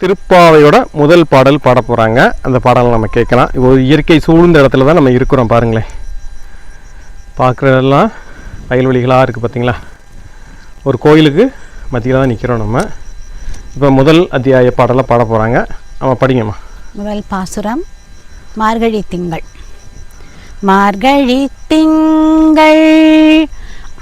திருப்பாவையோட முதல் பாடல் பாட போகிறாங்க அந்த பாடலை நம்ம கேட்கலாம். இப்போ ஒரு இயற்கை சூழ்ந்த இடத்துல தான் நம்ம இருக்கிறோம் பாருங்களேன். பார்க்குறதெல்லாம் வயல்வெளிகளாக இருக்குது பார்த்திங்களா ஒரு கோயிலுக்கு மத்தியில் தான் நிற்கிறோம் நம்ம. இப்போ முதல் அத்தியாய பாடலை பாட போகிறாங்க நம்ம படிங்கம்மா. முதல் பாசுரம் மார்கழி திங்கள். மார்கழி திங்கள்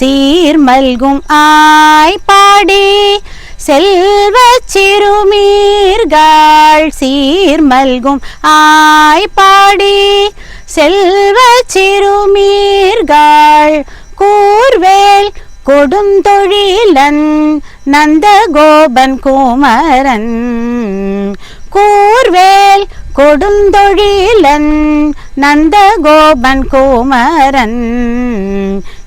சீர்மல்கும் ஆய் பாடி செல்வ சிறுமீர்கள் சீர்மல்கும் ஆய் பாடி செல்வ சிறுமீர்கள் கூர்வேல் கொடுந்தொழிலன் நந்தகோபன் குமரன். கூர்வேல் கொடுந்தொழிலன் நந்தகோபன் குமரன்.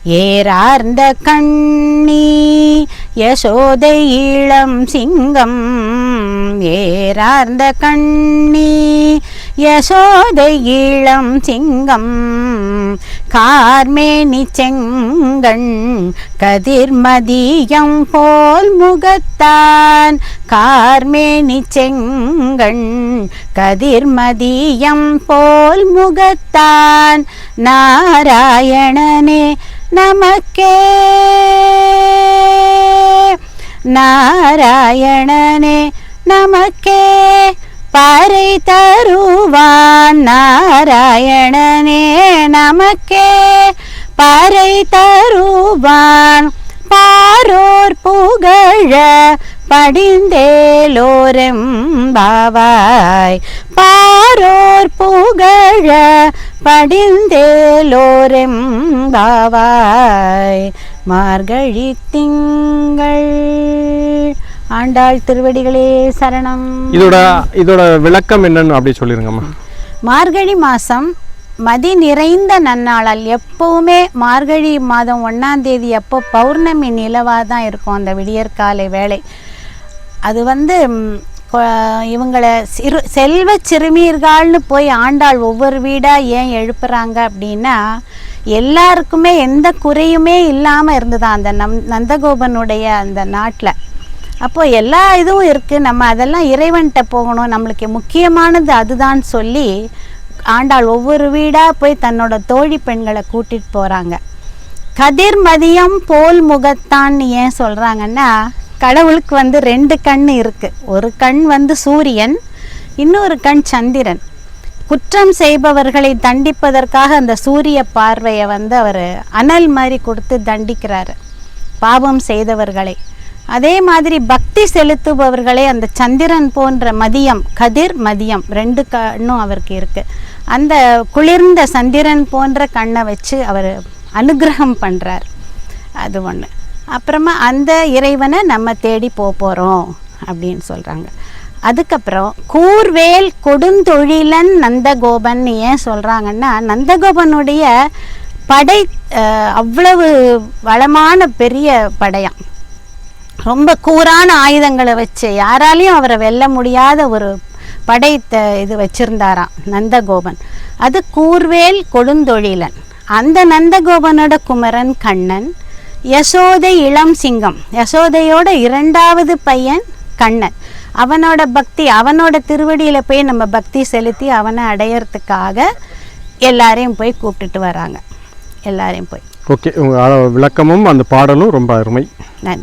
ஏறார்ந்த கண்ணி யசோதை இளம் சிங்கம். ஏறார்ந்த கண்ணி யசோதை இளம் சிங்கம். கார்மேனி செங்கண் கதிர்மதியம் போல் முகத்தான். கார்மேனி செங்கண் கதிர்மதியம் போல் முகத்தான். நாராயணனே நமக்கே. நாராயணனே நமக்கே. பாறை தருவான் நாராயணனே நமக்கே. பாறை தருவான் பாரோர் புகழ படிந்தேலோரெம்பாவாய். பாரோர் புகழ படிந்தேலோரெம்பாவாய். மார்கழி திங்கள். ஆண்டாள் திருவடிகளே சரணம். இதோட இதோட விளக்கம் என்னன்னு அப்படி சொல்லிருங்கம்மா. மார்கழி மாதம் மதி நிறைந்த நன்னாளால் எப்பவுமே மார்கழி மாதம் ஒன்றாம் தேதி அப்போ பௌர்ணமி நிலவாக தான் இருக்கும் அந்த விடியற்காலை வேலை அது வந்து இவங்களை சிறு செல்வ சிறுமியர்கள்னு போய் ஆண்டாள் ஒவ்வொரு வீடாக ஏன் எழுப்புறாங்க அப்படின்னா எல்லாருக்குமே எந்த குறையுமே இல்லாமல் இருந்ததான் அந்த நம் நந்தகோபனுடைய அந்த நாட்டில் அப்போ எல்லா இதுவும் இருக்குது நம்ம அதெல்லாம் இறைவன்கிட்ட போகணும். நம்மளுக்கு முக்கியமானது அதுதான் சொல்லி ஆண்டாள் ஒவ்வொரு வீடாக போய் தன்னோட தோழி பெண்களை கூட்டிட்டு போகிறாங்க கதிர் மதியம் போல் முகத்தான்னு ஏன் சொல்கிறாங்கன்னா கடவுளுக்கு வந்து ரெண்டு கண் இருக்குது ஒரு கண் வந்து சூரியன் இன்னொரு கண் சந்திரன். குற்றம் செய்பவர்களை தண்டிப்பதற்காக அந்த சூரிய பார்வையை வந்து அவர் அனல் மாதிரி கொடுத்து தண்டிக்கிறாரு. பாவம் செய்தவர்களை. அதே மாதிரி பக்தி செலுத்துபவர்களே அந்த சந்திரன் போன்ற மதியம் கதிர் மதியம் ரெண்டு கண்ணும் அவருக்கு இருக்கு. அந்த குளிர்ந்த சந்திரன் போன்ற கண்ணை வச்சு அவர் அனுகிரகம் பண்ணுறார் அது ஒன்று அப்புறமா அந்த இறைவனை நம்ம தேடி போக போகிறோம் அப்படின்னு சொல்கிறாங்க அதுக்கப்புறம் கூர்வேல் கொடுந்தொழிலன் நந்தகோபன் ஏன் சொல்கிறாங்கன்னா நந்தகோபனுடைய படை அவ்வளவு வளமான பெரிய படையாம். ரொம்ப கூரான ஆயுதங்களை வச்சு யாராலையும் அவரை வெல்ல முடியாத ஒரு படை இது வச்சிருந்தாராம் நந்தகோபன். அது கூர்வேல் கொடுந்தொழிலன். அந்த நந்தகோபனோட குமரன் கண்ணன் யசோதை இளம் சிங்கம். யசோதையோட இரண்டாவது பையன் கண்ணன். அவனோட பக்தி அவனோட திருவடியில போய் நம்ம பக்தி செலுத்தி அவனை அடையறதுக்காக எல்லாரையும் போய் கூப்பிட்டுட்டு வராங்க. எல்லாரையும் போய். ஓகே உங்கள் விளக்கமும் அந்த பாடலும் ரொம்ப அருமை. நன்றி.